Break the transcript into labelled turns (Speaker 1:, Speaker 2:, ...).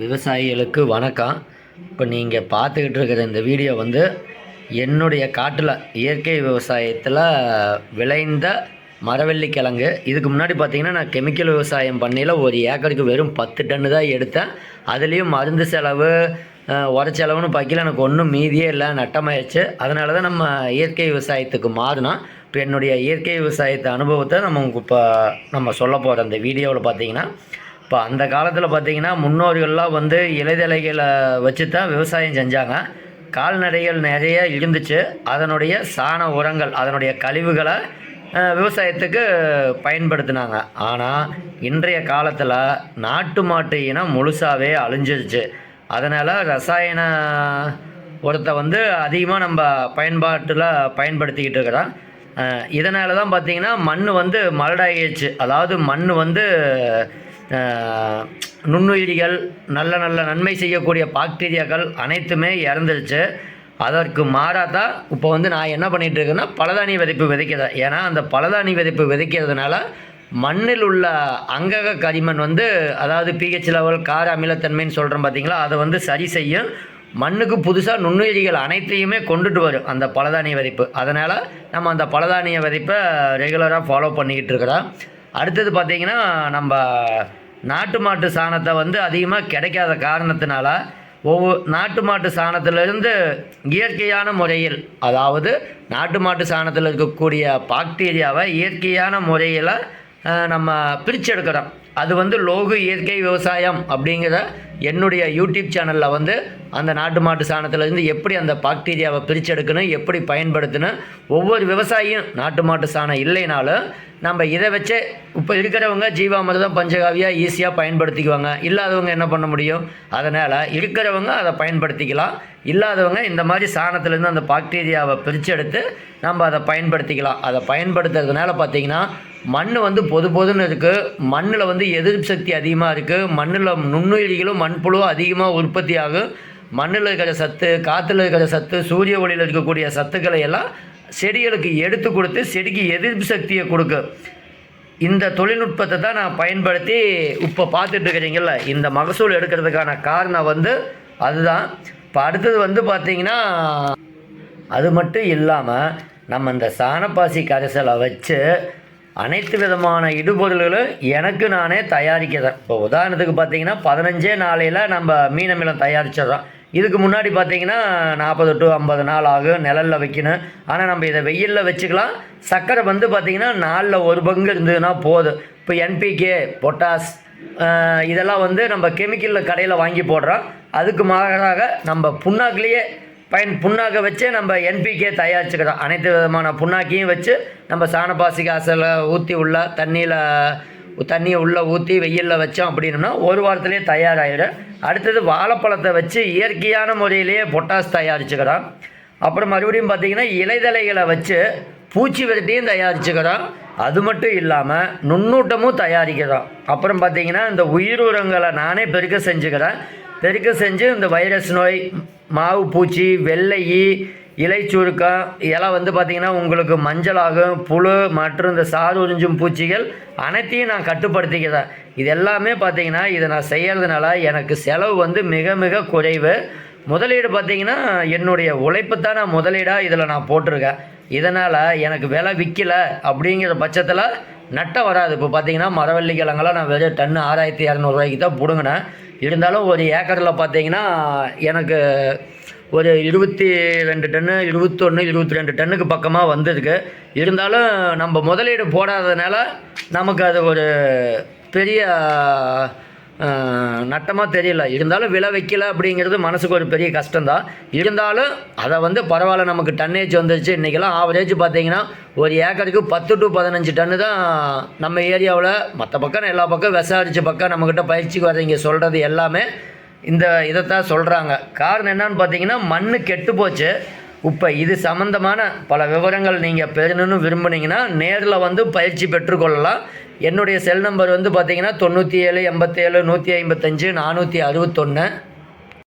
Speaker 1: விவசாயிகளுக்கு வணக்கம். இப்போ நீங்கள் பார்த்துக்கிட்டு இருக்கிற இந்த வீடியோ வந்து என்னுடைய காட்டில் இயற்கை விவசாயத்தில் விளைந்த மரவள்ளி கிழங்கு இதுக்கு முன்னாடி பார்த்திங்கன்னா நான் கெமிக்கல் விவசாயம் பண்ணையில் ஒரு ஏக்கருக்கு வெறும் பத்து டன்னு தான் எடுத்தேன். அதுலேயும் மருந்து செலவு உரச்செலவுன்னு பார்க்கல. எனக்கு ஒன்றும் மீதியே இல்லை. நட்டமாயிடுச்சு அதனால தான் நம்ம இயற்கை விவசாயத்துக்கு மாறினோம். இப்போ என்னுடைய இயற்கை விவசாயத்தை அனுபவத்தை நம்ம இப்போ நம்ம சொல்ல போகிற அந்த வீடியோவில் பார்த்தீங்கன்னா இப்போ அந்த காலத்தில் பார்த்திங்கன்னா முன்னோர்கள்லாம் வந்து இலைதலைகளை வச்சு தான் விவசாயம் செஞ்சாங்க. கால்நடைகள் நிறைய இருந்துச்சு. அதனுடைய சாண உரங்கள் அதனுடைய கழிவுகளை விவசாயத்துக்கு பயன்படுத்தினாங்க. ஆனால் இன்றைய காலத்தில் நாட்டு மாட்டு இனம் முழுசாகவே அழிஞ்சிருச்சு. அதனால் ரசாயன உரத்தை வந்து அதிகமாக நம்ம பயன்பாட்டில் பயன்படுத்திக்கிட்டு இருக்கிறோம். இதனால தான் பார்த்திங்கன்னா மண் வந்து மலடாகிடுச்சு அதாவது மண் வந்து நுண்ணுயிரிகள் நல்ல நல்ல நன்மை செய்யக்கூடிய பாக்டீரியாக்கள் அனைத்துமே இறந்துருச்சு. அதற்கு மாறாக தான் இப்போ வந்து நான் என்ன பண்ணிகிட்டு இருக்கேன்னா பலதானி விதைப்பு விதைக்கிறேன் ஏன்னா அந்த பலதானி விதைப்பு விதைக்கிறதுனால மண்ணில் உள்ள அங்கக கரிமன் வந்து அதாவது பிஹெச் லெவல் கார அமிலத்தன்மைன்னு சொல்கிறோம் பார்த்தீங்களா அதை வந்து சரி செய்யும். மண்ணுக்கு புதுசாக நுண்ணுயிரிகள் அனைத்தையுமே கொண்டுட்டு வரும் அந்த பலதானிய விதைப்பு. அதனால் நம்ம அந்த பலதானிய விதைப்பை ரெகுலராக ஃபாலோ பண்ணிக்கிட்டு இருக்கிறோம். அடுத்தது பார்த்திங்கன்னா நம்ம நாட்டு மாட்டு சாணத்தை வந்து அதிகமாக கிடைக்காத காரணத்தினால ஒவ்வொரு நாட்டு மாட்டு சாணத்திலிருந்து இயற்கையான முறையில் அதாவது நாட்டு மாட்டு சாணத்தில் இருக்கக்கூடிய பாக்டீரியாவை இயற்கையான முறையில் நம்ம பிரிச்செடுக்கிறோம். அது வந்து லோகு இயற்கை விவசாயம் அப்படிங்கிற என்னுடைய யூடியூப் சேனலில் வந்து அந்த நாட்டு மாட்டு சாணத்துலேருந்து எப்படி அந்த பாக்டீரியாவை பிரிச்செடுக்கணும் எப்படி பயன்படுத்தணும் ஒவ்வொரு விவசாயியும் நாட்டு மாட்டு சாணம் இல்லைனாலும் நம்ம இதை வச்சே இப்போ இருக்கிறவங்க ஜீவாமிரதம் பஞ்சகாவியாக ஈஸியாக பயன்படுத்திக்குவாங்க. இல்லாதவங்க என்ன பண்ண முடியும்? அதனால் இருக்கிறவங்க அதை பயன்படுத்திக்கலாம். இல்லாதவங்க இந்த மாதிரி சாணத்துலேருந்து அந்த பாக்டீரியாவை பிரிச்செடுத்து நம்ம அதை பயன்படுத்திக்கலாம். அதை பயன்படுத்துறதுனால பார்த்திங்கன்னா மண் வந்து பொது பொதுன்னு இருக்குது மண்ணில் வந்து எதிர்ப்பு சக்தி அதிகமாக இருக்குது மண்ணில் நுண்ணுயிரிகளும் மண்புழுவும் அதிகமாக உற்பத்தி ஆகும் மண்ணில் இருக்கிற சத்து காற்றுல இருக்கிற சத்து சூரிய ஒளியில் இருக்கக்கூடிய சத்துக்களை எல்லாம் செடிகளுக்கு எடுத்து கொடுத்து செடிக்கு எதிர்ப்பு சக்தியை கொடுக்கும் இந்த தொழில்நுட்பத்தை தான் நான் பயன்படுத்தி இப்போ பார்த்துட்டு இருக்கிறீங்கள இந்த மகசூல் எடுக்கிறதுக்கான காரணம் வந்து அதுதான். இப்போ அடுத்தது வந்து பார்த்திங்கன்னா அது மட்டும் இல்லாமல் நம்ம இந்த சாணப்பாசி கரைசலை வச்சு அனைத்து விதமான இடுபொருள்களும் எனக்கு நானே தயாரிக்கிறேன். இப்போ உதாரணத்துக்கு பார்த்தீங்கன்னா பதினஞ்சே நாளையில் நம்ம மீனமிலம் தயாரிச்சிடுறோம். இதுக்கு முன்னாடி பார்த்தீங்கன்னா நாற்பது டு ஐம்பது நாள் ஆகும் நிழலில் வைக்கணும். ஆனால் நம்ம இதை வெயிலில் வச்சுக்கலாம். சர்க்கரை வந்து பார்த்திங்கன்னா நாலில் ஒரு பங்கு இருந்ததுன்னா போதும். இப்போ என்பிகே பொட்டாஸ் இதெல்லாம் வந்து நம்ம கெமிக்கலில் கடையில் வாங்கி போடுறோம். அதுக்கு மாறாக நம்ம புண்ணாக்குலேயே பயன் புண்ணாக்கை வச்சு நம்ம என்பிகே தயாரிச்சுக்கிறோம். அனைத்து விதமான புண்ணாக்கையும் வச்சு நம்ம சாணப்பாசி காசில் ஊற்றி உள்ள தண்ணியில் தண்ணியை உள்ளே ஊற்றி வெயிலில் வச்சோம் அப்படின்னா ஒரு வாரத்துலேயே தயாராகிடும் அடுத்தது வாழைப்பழத்தை வச்சு இயற்கையான முறையிலேயே பொட்டாஸ் தயாரிச்சுக்கிறோம். அப்புறம் மறுபடியும் பார்த்திங்கன்னா இலைதலைகளை வச்சு பூச்சி விரட்டியும் தயாரிச்சுக்கிறோம். அது மட்டும் இல்லாமல் நுண்ணூட்டமும் தயாரிக்கிறோம். அப்புறம் பார்த்திங்கன்னா இந்த உயிர் உரங்களை நானே பெருக்க செஞ்சுக்கிறேன். பெருக்க செஞ்சு இந்த வைரஸ் நோய் மாவு பூச்சி வெள்ளை இலை சுருக்கம் இதெல்லாம் வந்து பார்த்திங்கன்னா உங்களுக்கு மஞ்சளாகும் புழு மற்றும் இந்த சாறு உறிஞ்சும் பூச்சிகள் அனைத்தையும் நான் கட்டுப்படுத்திக்கிறேன். இது எல்லாமே பார்த்திங்கன்னா இதை நான் செய்கிறதுனால எனக்கு செலவு வந்து மிக மிக குறைவு. முதலீடு பார்த்தீங்கன்னா என்னுடைய உழைப்பு தான் நான் முதலீடாக இதில் நான் போட்டிருக்கேன். இதனால் எனக்கு விலை விற்கல அப்படிங்கிற பட்சத்தில் நட்டம் வராது. இப்போ பார்த்தீங்கன்னா மரவள்ளி கிழங்கெல்லாம் நான் வெறும் டன்னு ஆறாயிரத்தி இரநூறுவாய்க்கு தான் பிடுங்கினேன். இருந்தாலும் ஒரு ஏக்கரில் பார்த்தீங்கன்னா எனக்கு ஒரு இருபத்தி ரெண்டு டன்னு இருபத்தொன்று இருபத்தி ரெண்டு டன்னுக்கு பக்கமாக வந்திருக்கு. இருந்தாலும் நம்ம முதலீடு போடாததுனால நமக்கு அது ஒரு பெரிய நட்டமாக தெரியல. இருந்தாலும் விலை வைக்கல அப்படிங்கிறது மனசுக்கு ஒரு பெரிய கஷ்டம்தான். இருந்தாலும் அதை வந்து பரவாயில்ல நமக்கு டன்னேஜ் வந்துருச்சு. இன்றைக்கெல்லாம் ஆவரேஜ் பார்த்தீங்கன்னா ஒரு ஏக்கருக்கு பத்து டு பதினஞ்சு டன்னு தான் நம்ம ஏரியாவில். மற்ற பக்கம் எல்லா பக்கம் விசாரித்த பக்கம் நம்மக்கிட்ட பயிற்சிக்கு வரீங்க சொல்கிறது எல்லாமே இந்த இதைத்தான் சொல்கிறாங்க காரணம் என்னன்னு பார்த்தீங்கன்னா மண் கெட்டு போச்சு. இப்போ இது சம்மந்தமான பல விவரங்கள் நீங்கள் பெறணும்னு விரும்புனீங்கன்னா நேரில் வந்து பயிற்சி பெற்றுக்கொள்ளலாம். என்னுடைய செல் நம்பர் வந்து பார்த்தீங்கன்னா தொண்ணூற்றி ஏழு எண்பத்தேழு நூற்றி ஐம்பத்தஞ்சு நானூற்றி அறுபத்தொன்று